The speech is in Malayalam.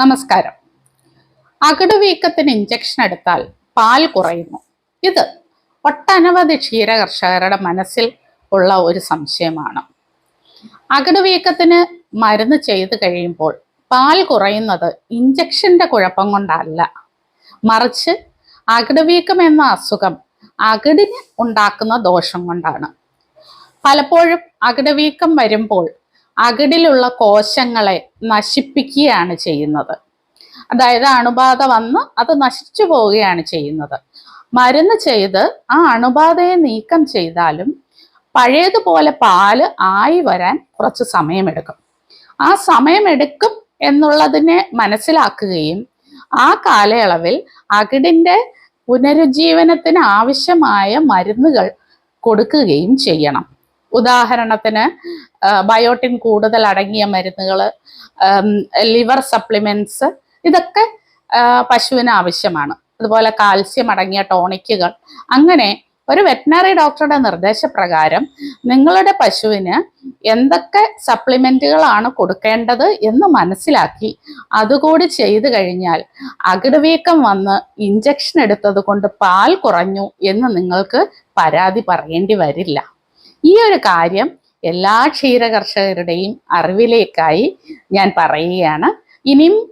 നമസ്കാരം. അകടുവീക്കത്തിന് ഇഞ്ചക്ഷൻ എടുത്താൽ പാൽ കുറയുന്നു ഇത് ഒട്ടനവധി ക്ഷീര കർഷകരുടെ മനസ്സിൽ ഉള്ള ഒരു സംശയമാണ്. അകടുവീക്കത്തിന് മരുന്ന് ചെയ്തു കഴിയുമ്പോൾ പാൽ കുറയുന്നത് ഇഞ്ചക്ഷന്റെ കുഴപ്പം കൊണ്ടല്ല. മറിച്ച് അകടുവീക്കം എന്ന അസുഖം അകടിന് ഉണ്ടാക്കുന്ന ദോഷം കൊണ്ടാണ്. പലപ്പോഴും അകടുവീക്കം വരുമ്പോൾ അകിടിലുള്ള കോശങ്ങളെ നശിപ്പിക്കുകയാണ് ചെയ്യുന്നത്. അതായത് അണുബാധ വന്ന് അത് നശിച്ചു പോവുകയാണ് ചെയ്യുന്നത്. മരുന്ന് ചെയ്ത് ആ അണുബാധയെ നീക്കം ചെയ്താലും പഴയതുപോലെ പാൽ ആയി വരാൻ കുറച്ച് സമയമെടുക്കും. ആ സമയമെടുക്കും എന്നുള്ളതിനെ മനസ്സിലാക്കുകയും ആ കാലയളവിൽ അകിടിന്റെ പുനരുജ്ജീവനത്തിന് ആവശ്യമായ മരുന്നുകൾ കൊടുക്കുകയും ചെയ്യണം. ഉദാഹരണത്തിന് ബയോട്ടിൻ കൂടുതൽ അടങ്ങിയ മരുന്നുകൾ ലിവർ സപ്ലിമെന്റ്സ് ഇതൊക്കെ പശുവിന് ആവശ്യമാണ്. അതുപോലെ കാൽസ്യം അടങ്ങിയ ടോണിക്കുകൾ. അങ്ങനെ ഒരു വെറ്റിനറി ഡോക്ടറുടെ നിർദ്ദേശപ്രകാരം നിങ്ങളുടെ പശുവിന് എന്തൊക്കെ സപ്ലിമെന്റുകളാണ് കൊടുക്കേണ്ടത് എന്ന് മനസ്സിലാക്കി അതുകൂടി ചെയ്തു കഴിഞ്ഞാൽ അകിടുവീക്കം വന്ന് ഇഞ്ചക്ഷൻ എടുത്തത് കൊണ്ട് പാൽ കുറഞ്ഞു എന്ന് നിങ്ങൾക്ക് പരാതി പറയേണ്ടി വരില്ല. ഈ ഒരു കാര്യം എല്ലാ ക്ഷീര കർഷകരുടെയും അറിവിലേക്കായി ഞാൻ പറയുകയാണ്. ഇനിയും